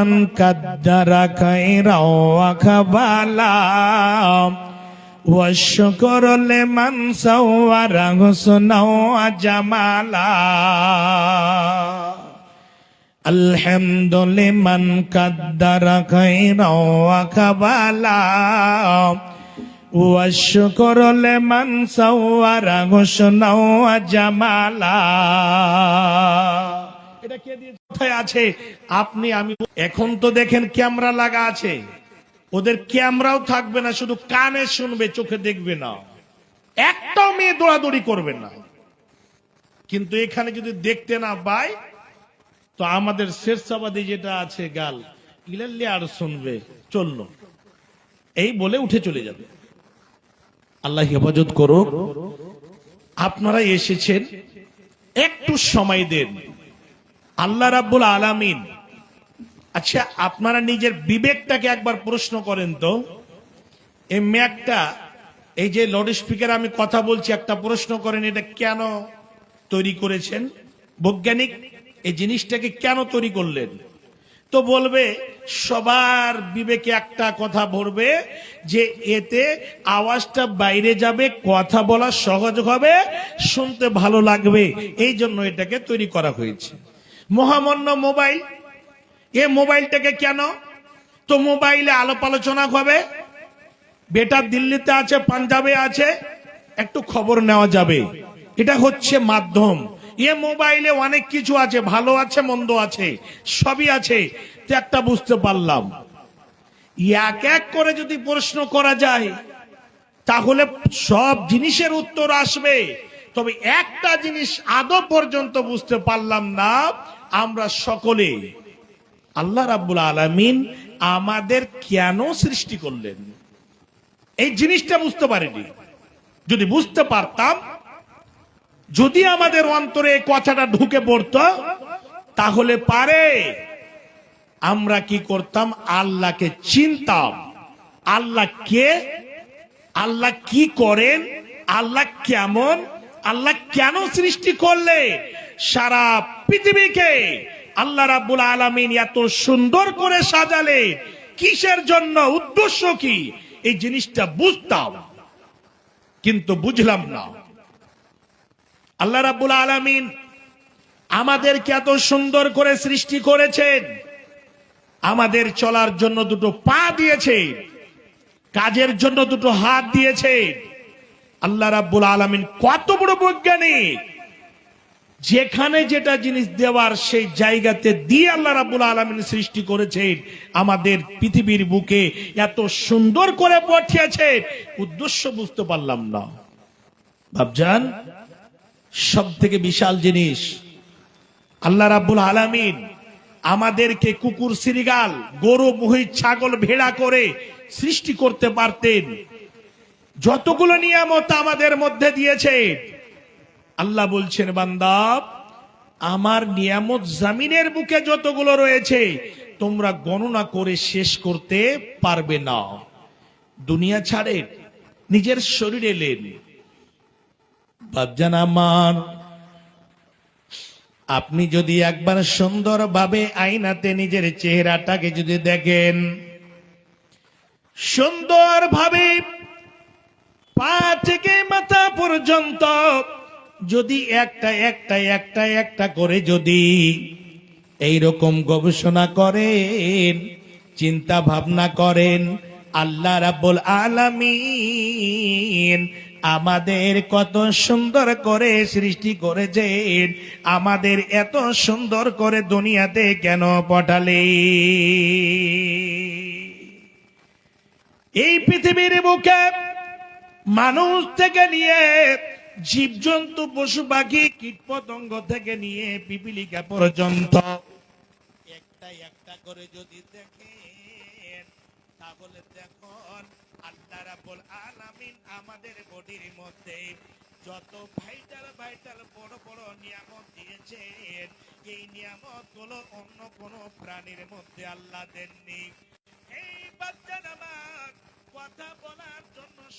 من قدر خيرا وقبالا والشكر لمن صور حسنا وجمالا الحمد لمن قدر خيرا وقبالا والشكر لمن صور حسنا وجمالا আছে? আপনি, আমি, এখন তো দেখেন ক্যামেরা লাগা আছে। ওদের ক্যামেরাও থাকবে না, শুধু কানে শুনবে, চোখে দেখবে না। একটাও মেয়ে দৌড়াদৌড়ি করবে না। কিন্তু এখানে যদি দেখতে না পাই তো আমাদের শেরসাবাদী যেটা আছে গাল, ইলাল্লি আর শুনবে, চলল। এই বলে উঠে চলে যাবে। আল্লাহ হেফাজত করুক। আপনারা এসেছেন, একটু সময় দেন। আল্লাহ রাব্বুল আলামিন। আচ্ছা আপনারা নিজের বিবেকটাকে একবার প্রশ্ন করেন তো। এই ম্যাকটা, এই যে লাউড স্পিকার আমি কথা বলছি, একটা প্রশ্ন করেন, এটা কেন তৈরি করেছেন? বৈজ্ঞানিক, এই জিনিসটাকে কেন তৈরি করলেন? তো বলবে, সবার বিবেকে একটা কথা ভরবে যে এতে আওয়াজটা বাইরে যাবে, কথা বলা সহজ হবে, শুনতে ভালো লাগবে। এই জন্য এটাকে তৈরি করা হয়েছে। মহামান্য মোবাইল। এ মোবাইলটাকে কেন? তো মোবাইলে আলোপ আলোচনা হবে। বেটা দিল্লিতে আছে, পাঞ্জাবে আছে, একটু খবর নেওয়া যাবে। এটা হচ্ছে মাধ্যম। এ মোবাইলে অনেক কিছু আছে, ভালো আছে, মন্দ আছে, সবই আছে। তো একটা বুঝতে পারলাম। এক এক করে যদি প্রশ্ন করা যায়, তাহলে সব জিনিসের উত্তর আসবে। তবে একটা জিনিস আদৌ পর্যন্ত বুঝতে পারলাম না আমরা সকলে, আল্লাহ রাব্বুল আলামিন আমাদের কেন সৃষ্টি করলেন? এই জিনিসটা বুঝতে পারিনি। যদি বুঝতে পারতাম, যদি আমাদের অন্তরে কথাটা ঢুকে পড়তো, তাহলে পারে। আমরা কি করতাম? আল্লাহকে চিনতাম। আল্লাহ কে? আল্লাহ কি করেন? আল্লাহ কেমন? আল্লাহ কেন সৃষ্টি করলে সারা পৃথিবীকে আল্লাহ রাব্বুল আলামিন এত সুন্দর করে সাজালে। কিসের জন্য? উদ্দেশ্য কি? এই জিনিসটা বুঝতাম। কিন্তু বুঝলাম না। আল্লাহ রাব্বুল আলামিন আমাদেরকে এত সুন্দর করে সৃষ্টি করেছেন। আমাদের চলার জন্য দুটো পা দিয়েছে কাজের জন্য দুটো হাত দিয়েছে আল্লাহ রাব্বুল আলামিন কত বড় বৈজ্ঞানিক। যেখানে যেটা জিনিস দেওয়ার সেই জায়গাতে দিয়ে আল্লাহ রাব্বুল আলামিন সৃষ্টি করেছেন, আমাদের পৃথিবীর বুকে এত সুন্দর করে পাঠিয়েছে উদ্দেশ্য বুঝতে পারলাম না। ভাবজান সব থেকে বিশাল জিনিস, আল্লাহ রাব্বুল আলামিন আমাদেরকে কুকুর, সিরিগাল, গরু, মহিষ, ছাগল ভেড়া করে সৃষ্টি করতে পারতেন। যতগুলো নিয়ামত আমাদের মধ্যে দিয়েছে আল্লাহ বলছেন, বান্দা, আমার নিয়ামত জামিনের বুকে যতগুলো রয়েছে, তোমরা গণনা করে শেষ করতে পারবে না। দুনিয়া ছাড়ে, নিজের শরীরে বাবজান আমার, আপনি যদি একবার সুন্দরভাবে আয়নাতে নিজের চেহারাটাকে যদি দেখেন, সুন্দরভাবে পা থেকে মাথা পর্যন্ত যদি একটা একটা একটা একটা করে যদি এই রকম গবেষণা করেন, চিন্তা ভাবনা করেন, আল্লাহ রাব্বুল আলামিন আমাদের কত সুন্দর করে সৃষ্টি করেছেন, আমাদের এত সুন্দর করে দুনিয়াতে কেন পাঠালে এই পৃথিবীর বুকে মানুষ থেকে নিয়ে জীবজন্তু, পশু, পাখি কীট পতঙ্গ থেকে নিয়ে পিপিলিকা পর্যন্ত। একটা একটা করে যদি দেখেন, তাহলে দেখুন, আল্লাহ আলামিন আমাদের বডির মধ্যে যত ভাইটাল ভাইটাল বড় বড় নিয়ামত এই নিয়ামতগুলো অন্য কোন প্রাণীর মধ্যে আল্লাহ দেননি। এই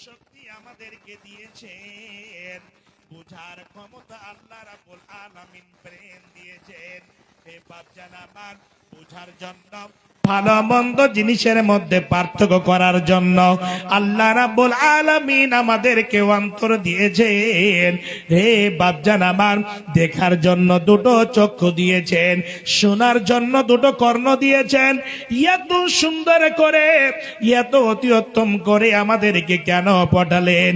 শক্তি আমাদেরকে দিয়েছেন। বুঝার ক্ষমতা আল্লাহ রাবুল আলামিন প্রেম দিয়েছেন। হে বাপ আমার, বুঝার জন্য ভালো মন্দ জিনিসের মধ্যে পার্থক্য করার জন্য আল্লাহ রাব্বুল আলামিন আমাদেরকে অন্তর দিয়েছেন। হে বাপজান আমার, দেখার জন্য দুটো চক্ষু দিয়েছেন, শোনার জন্য দুটো কর্ণ দিয়েছেন। এত সুন্দর করে, এত অতি উত্তম করে আমাদেরকে কেন পটালেন?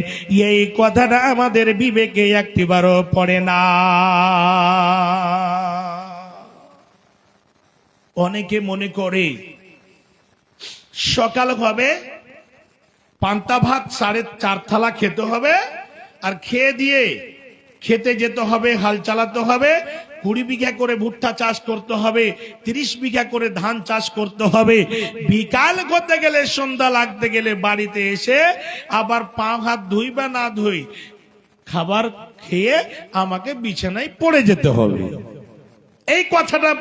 এই কথাটা আমাদের বিবেকে একটিবারও পড়ে না। অনেকে মনে করে, সকাল হবে, পান্তা ভাত সাড়ে চার থালা খেতে হবে, আর খেয়ে দিয়ে খেতে যেতে হবে, হাল চালাতে হবে, কুড়ি বিঘা করে ভুট্টা চাষ করতে হবে, তিরিশ বিঘা করে ধান চাষ করতে হবে, বিকাল করতে গেলে, সন্ধ্যা লাগতে গেলে বাড়িতে এসে আবার পা হাত ধুই বা না ধুই, খাবার খেয়ে আমাকে বিছানায় পড়ে যেতে হবে। এই কথাটা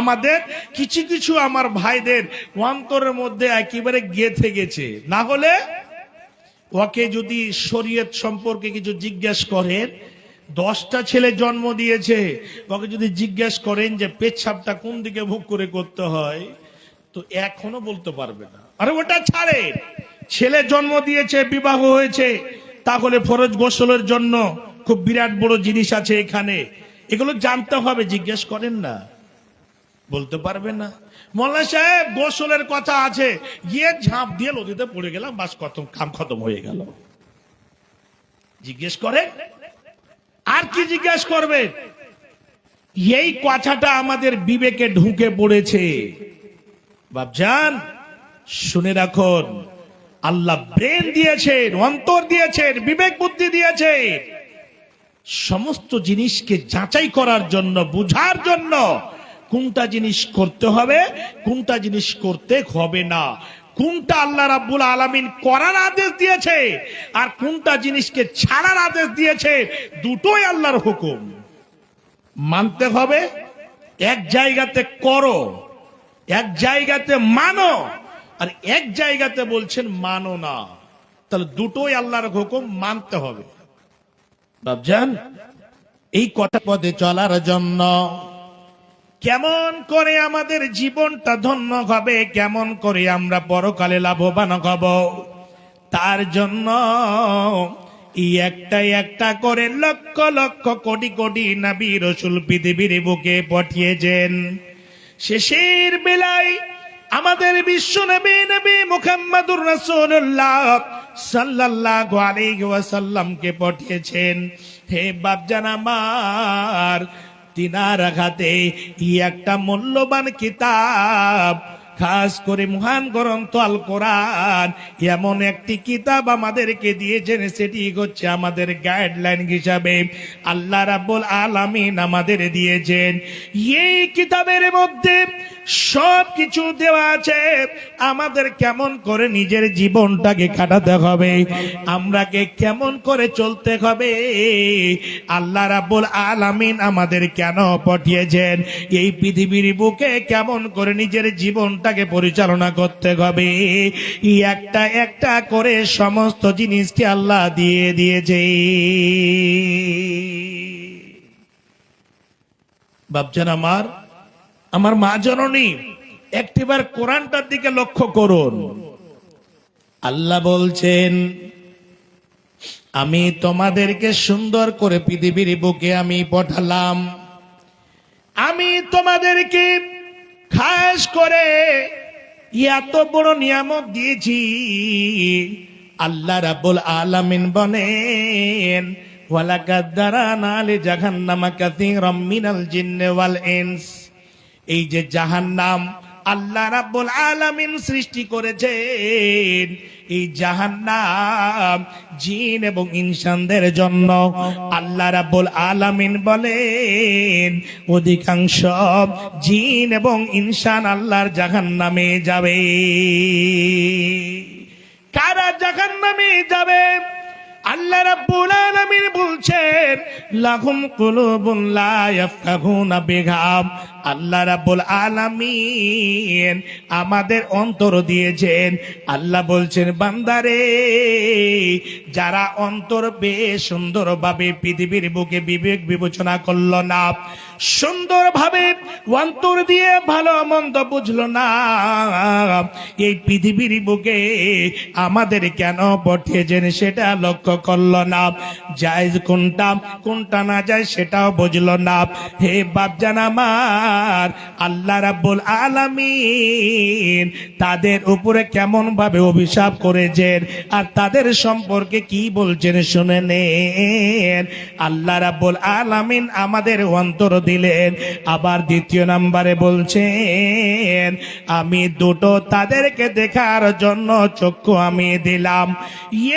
আমাদের, কিছু কিছু আমার ভাইদের অন্তরের মধ্যে একেবারে গেথে গেছে। না হলে ওকে যদি শরীয়ত সম্পর্কে কিছু জিজ্ঞেস করেন, দশটা ছেলে জন্ম দিয়েছে, ওকে যদি জিজ্ঞেস করেন যে পেচ্ছাপটা কোন দিকে মুখ করে করতে হয়, তো এখনও বলতে পারবে না। আরে ওটা ছাড়ে। ছেলে জন্ম দিয়েছে, বিবাহ হয়েছে, তাহলে ফরজ গোসলের জন্য খুব বিরাট বড় জিনিস আছে এখানে। এগুলো জানতে হবে, জিজ্ঞেস করেন না। বলতে পারবেন না। মোল্লা সাহেব, গোসলের কথা আছে। গিয়ে ঝাঁপ দিয়ে নদীতে পড়ে গেলাম, বাস খতম কাম খতম হয়ে গেল। জিজ্ঞেস করেন, আর কি জিজ্ঞেস করবে এই কথাটা আমাদের বিবেকে ঢুকে পড়েছে। বাবজান শুনে রাখুন, আল্লাহ ব্রেন দিয়েছেন, অন্তর দিয়েছেন, বিবেক বুদ্ধি দিয়েছে সমস্ত জিনিসকে যাচাই করার জন্য, বুঝার জন্য কোনটা জিনিস করতে হবে, কোনটা জিনিস করতে হবে না। কোনটা আল্লাহ রাব্বুল আলামিন করার আদেশ দিয়েছে আর কোনটা জিনিসকে ছাড়ার আদেশ দিয়েছে, দুটোই আল্লাহর হুকুম। মানতে হবে, এক জায়গাতে করো, এক জায়গাতে মানো, আর এক জায়গাতে বলছেন মানো না। তাহলে দুটোই আল্লাহর হুকুম, মানতে হবে। বাবজান এই কথা পথে চলার জন্য কেমন করে আমাদের জীবনটা ধন্য হবে, কেমন করে আমরা পরকালে লাভবান হব। তার জন্য একটা একটা করে লক্ষ লক্ষ কোটি কোটি নাবি রসুল পৃথিবীর বুকে পাঠিয়েছেন। শেষের বেলায় আমাদের বিশ্ব নবী নবী মুহাম্মদুর রাসূলুল্লাহ সাল্লাল্লাহু আলাইহি ওয়াসাল্লামকে পাঠিয়েছেন। হে বাপজান আমার তিনার আঘাতে ই একটা মূল্যবান কিতাব। খাস করে মহান গ্রন্থ আল কোরআন। এমন একটি কিতাব আমাদেরকে দিয়েছেন, সেটি হচ্ছে আমাদের গাইডলাইন হিসাবে আল্লাহ রাব্বুল আলামিন আমাদের দিয়েছেন। এই কিতাবের মধ্যে সব কিছু দেওয়া আছে। আমাদের কেমন করে নিজের জীবনটাকে কাটাতে হবে, আমরাকে কেমন করে চলতে হবে, আল্লাহ রাব্বুল আলামিন আমাদের কেন পাঠিয়েছেন? এই পৃথিবীর বুকে কেমন করে নিজের জীবনটাকে পরিচালনা করতে হবে? একটা একটা করে সমস্ত জিনিসকে আল্লাহ দিয়ে দিয়েছে। বাবজান আমার আমার মা জননী, একটিবার কোরআনটার দিকে লক্ষ্য করুন। আল্লাহ বলছেন, আমি তোমাদেরকে সুন্দর করে পৃথিবীর বুকে আমি পাঠালাম। আমি তোমাদেরকে খাস করে এত বড় নিয়ামত দিয়েছি। আল্লাহ রাব্বুল আলামিন বলেন, ওয়ালাকাদ দারানা লিজাহান্নামা কাসীরাম মিনাল জিন্নি ওয়াল ইনস। এই যে জাহান্নাম আল্লাহ রাব্বুল আলামিন সৃষ্টি করেছেন, এই জাহান্নাম জিন এবং ইনসানদের জন্য। আল্লাহ রাব্বুল আলামিন বলেন, অধিকাংশ জিন এবং ইনসান আল্লাহর জাহান্নামে যাবে। কারা জাহান্নামে যাবে? আল্লাহ রাব্বুল আলামিন বলছেন, লাহুম কুলুবুন লা ইয়াফকাহুনা বিহা আল্লাহ রাব্বুল আলামিন আমাদের অন্তর দিয়েছেন। আল্লাহ বলছেন, বান্দারে, যারা অন্তর বেশ সুন্দরভাবে পৃথিবীর বুকে বিবেক বিবেচনা করল না, সুন্দরভাবে অন্তর দিয়ে ভালো মন্দ বুঝলো না, এই পৃথিবীর বুকে আমাদের কেন পাঠিয়েছেন সেটা লক্ষ্য করল না। জায়জ কোনটা কোনটা না যায় সেটাও বুঝলো না। হে বাপজান আমার আল্লাহ রাব্বুল আলামিন তাদের উপরে কেমন ভাবে অভিশাপ করেছেন আর তাদের সম্পর্কে কি বলছেন শুনে নেন। আল্লাহ রাব্বুল আলামিন আমাদের অন্তর দিলেন, আবার দ্বিতীয় নাম্বারে বলছেন, আমি দুটো তাদেরকে দেখার জন্য চক্ষু আমি দিলাম।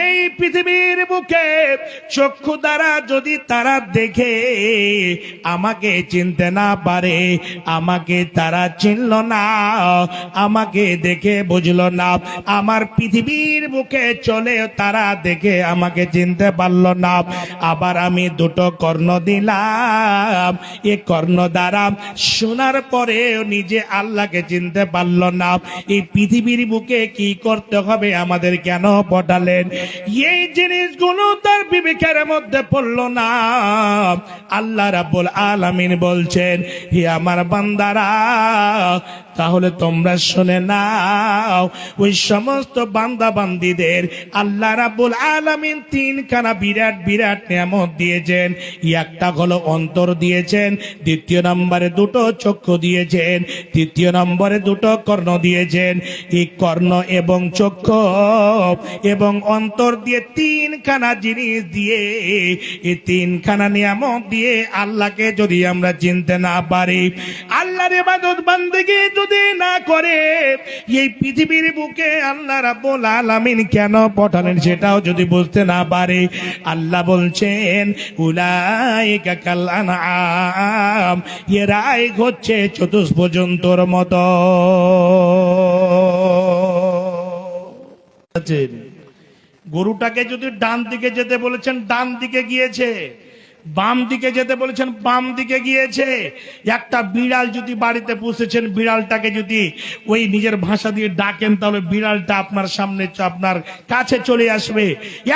এই পৃথিবীর বুকে চক্ষু দ্বারা যদি তারা দেখে, আমাকে চিনতে না পারে আমাকে তারা চিনল না, আমাকে দেখে বুঝলো না। আমার পৃথিবীর বুকে চলে তারা দেখে আমাকে চিনতে পারল না। আবার আমি দুটো কর্ণ দিলাম, এ কর্ণ দ্বারা শোনার পরে নিজে আল্লাহকে চিনতে পারল না। এই পৃথিবীর বুকে কি করতে হবে আমাদের কেন পটালেন? এই জিনিসগুলো তার বিবেকের মধ্যে পড়ল না। আল্লাহ রাব্বুল আলামিন বলছেন, হে আমার বান্দারা তাহলে তোমরা শুনে নাও, ওই সমস্ত বান্দা বান্দিদের আল্লাহ রাব্বুল আলামিন তিনখানা বিরাট বিরাট নিয়ামত দিয়েছেন। একটা হলো অন্তর দিয়েছেন, দ্বিতীয় নম্বরে দুটো চক্ষু দিয়েছেন, তৃতীয় নম্বরে দুটো কর্ণ দিয়েছেন। এই কর্ণ এবং চক্ষু এবং অন্তর দিয়ে তিনখানা জিনিস দিয়ে, এই তিনখানা নিয়ামত দিয়ে আল্লাহকে যদি আমরা চিনতে না পারি, আল্লাহর ইবাদত বান্দেগি যদি না করে, এই পৃথিবীর বুকে আল্লাহ রাব্বুল আলামিন কেন পাঠালেন সেটাও যদি বুঝতে না পারে আল্লাহ বলছেন, উলাইকা কাল আনআম এরাই হচ্ছে চতুষ্প জন্তুর মতো আছেন। গরুটাকে যদি ডান দিকে যেতে বলেছেন, ডান দিকে গিয়েছে বাম দিকে যেতে বলেছেন, বাম দিকে গিয়েছে। একটা বিড়াল যদি বাড়িতে পুষেছেন, বিড়ালটাকে যদি ওই নিজের ভাষা দিয়ে ডাকেন, তাহলে বিড়ালটা আপনার সামনে, আপনার কাছে চলে আসবে।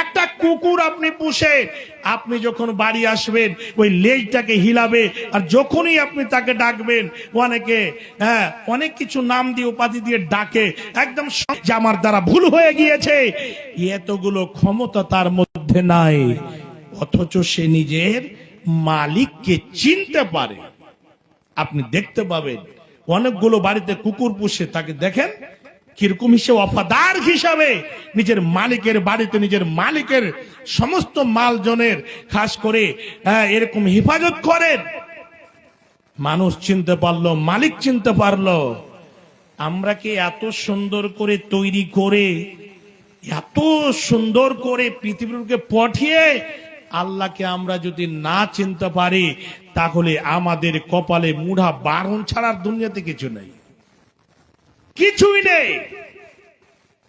একটা কুকুর আপনি পুষে, আপনি যখন বাড়ি আসবেন, ওই লেজটাকে হিলাবে, আর যখনই আপনি তাকে ডাকবেন, অনেকে হ্যাঁ অনেক কিছু নাম দিয়ে, উপাধি দিয়ে ডাকে। একদম যে আমার দ্বারা ভুল হয়ে গিয়েছে। এতগুলো ক্ষমতা তার মধ্যে নাই। অথচ সে নিজের মালিককে চিনতে পারে। আপনি দেখতে পাবেন অনেকগুলো বাড়িতে কুকুর পুষে তাকে দেখেন কীরকম হিসেবে অফাদার হিসাবে নিজের মালিকের বাড়িতে নিজের মালিকের সমস্ত মালজনের খাস করে হ্যাঁ, এরকম হেফাজত করেন। মানুষ চিনতে পারল মালিক চিনতে পারল আমরা কি এত সুন্দর করে তৈরি করে এত সুন্দর করে পৃথিবীকে পাঠিয়ে আল্লাহকে আমরা যদি না চিনতে পারি, তাহলে আমাদের কপালে মুড়া বারণ ছাড়ার দুনিয়াতে কিছু নেই। কিছুই নেই।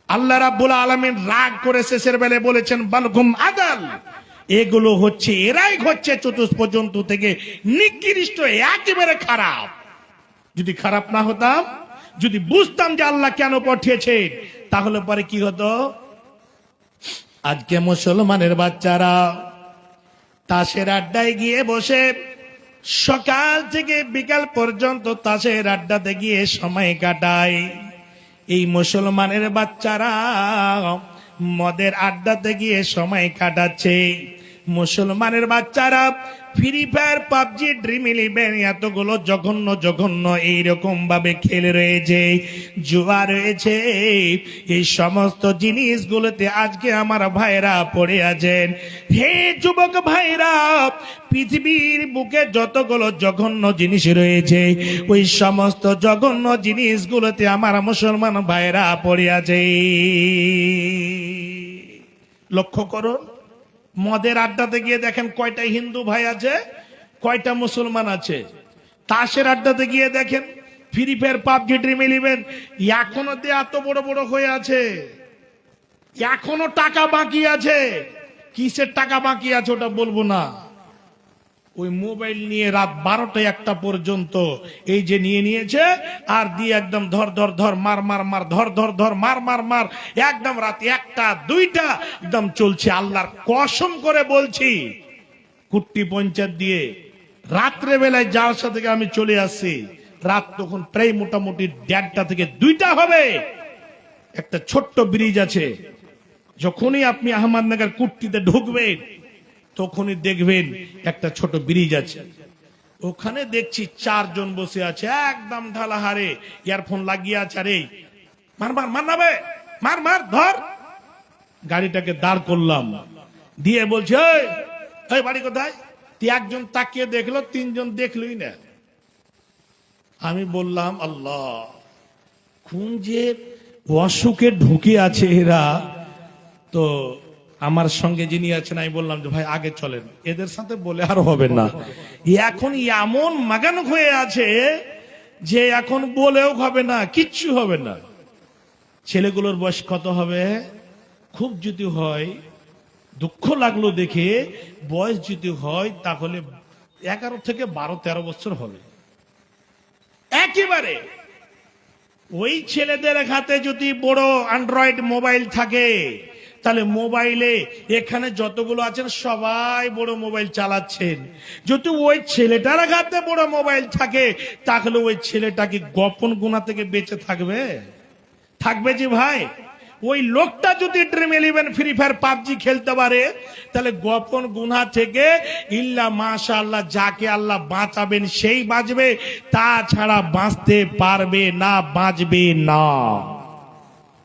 আল্লাহ রাব্বুল আলামিন রাগ করে শেষের বেলায় বলেছেন বালগুম আদাল। এগুলো হচ্ছে, এরাই হচ্ছে চতুষ পর্যন্ত থেকে নিকৃষ্ট, একেবারে খারাপ। যদি খারাপ না হতাম, যদি বুঝতাম যে আল্লাহ কেন পাঠিয়েছে তাহলে পরে কি হতো? আজকে মুসলমানের বাচ্চারা তাসের আড্ডায় গিয়ে বসে। সকাল থেকে বিকাল পর্যন্ত তাসের আড্ডাতে গিয়ে সময় কাটায়। এই মুসলমানের বাচ্চারা মদের আড্ডাতে গিয়ে সময় কাটাচ্ছে। মুসলমানের বাচ্চারা Free Fire PUBG Dream Eleven এতগুলো জঘন্য জঘন্য এইরকম ভাবে খেলে রয়েছে, জুয়া রয়েছে। এই সমস্ত জিনিসগুলোতে আজকে আমার ভাইরা পড়ে আছেন। হে যুবক ভাইরা পৃথিবীর বুকে যতগুলো জঘন্য জিনিস রয়েছে, ওই সমস্ত জঘন্য জিনিসগুলোতে আমার মুসলমান ভাইরা পড়ে আছে। লক্ষ্য করুন। মদের আড্ডাতে গিয়ে দেখেন কয়টা হিন্দু ভাই আছে, কয়টা মুসলমান আছে। তাসের আড্ডাতে গিয়ে দেখেন Free Fire, PUBG, Dream Eleven, এখনও তে এত বড় বড় হয়ে আছে। এখনও টাকা বাকি আছে। কিসের টাকা বাকি আছে ওটা বলব না। ওই মোবাইল নিয়ে রাত বারোটা একটা পর্যন্ত এই যে নিয়ে নিয়েছে, আর দিয়ে একদম ধর ধর ধর মার মার মার ধর ধর ধর মার মার মার, একদম রাত একটা, দুইটা, একদম চলছে আল্লাহর কসম করে বলছি। কুট্টি পঞ্চায়েত দিয়ে রাত্রে বেলায় যার সাথে আমি চলে আসছি। রাত তখন প্রায় মোটামুটি দেড়টা থেকে দুইটা হবে। একটা ছোট্ট ব্রিজ আছে। যখনই আপনি আহমদনগর কুট্টিতে ঢুকবেন তখনই দেখবেন একটা ছোট ব্রিজ আছে। ওখানে দেখছি চারজন বসে আছে একদম ঢালা হারে। ইয়ারফোন লাগিয়ে আছে আরে মার মার মার নাবে মার মার ধর। গাড়িটাকে দাঁড় করলাম। দিয়ে বলছে "এই, এই বাড়ি কোথায়? একজন তাকিয়ে দেখল তিনজন দেখলই না। আমি বললাম আল্লাহ কোন যে অসুখে ঢুকে আছে এরা তো আমার সঙ্গে যিনি আছেন, আমি বললাম যে, ভাই, আগে চলেন। এদের সাথে বলে আর হবে না। এখন এমন মাগান হয়ে আছে যে, এখন বলেও হবে না, কিচ্ছু হবে না। ছেলেগুলোর বয়স কত হবে? খুব যদি হয়, দুঃখ লাগল দেখে, বয়স যদি হয়, তাহলে এগারো থেকে বারো, তেরো বছর হবে। একেবারে। ওই ছেলেদের হাতে যদি বড় অ্যান্ড্রয়েড মোবাইল থাকে তাহলে মোবাইলে এখানে যতগুলো আছেন, সবাই বড় মোবাইল চালাচ্ছেন। যদি ওই ছেলেটার হাতে বড় মোবাইল থাকে, তাহলে ওই ছেলেটা কি গোপন গুণা থেকে বেঁচে থাকবে? থাকবে যে ভাই? ওই লোকটা যদি Dream Eleven Free Fire PUBG খেলতে পারে, তাহলে গোপন গুনা থেকে ইল্লা মাশা আল্লাহ যাকে আল্লাহ বাঁচাবেন, সেই বাঁচবে। তাছাড়া বাঁচতে পারবে না, বাঁচবে না।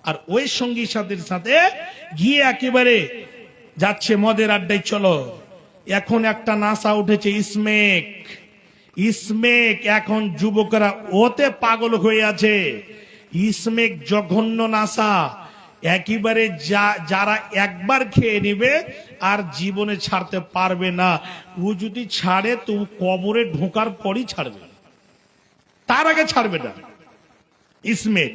আর ওই সঙ্গী সাথীর সাথে গিয়ে একেবারে যাচ্ছে মদের আড্ডায়, চলো। এখন একটা নাসা উঠেছে ইসমেক। ইসমেক, এখন যুবকরা ওতে পাগল হয়ে আছে। ইসমেক জঘন্য নাসা একেবারে যারা একবার খেয়ে নেবে আর জীবনে ছাড়তে পারবে না। ও যদি ছাড়ে, তো কবরে ঢোকার পরই ছাড়বে তার আগে ছাড়বে না। ইসমেক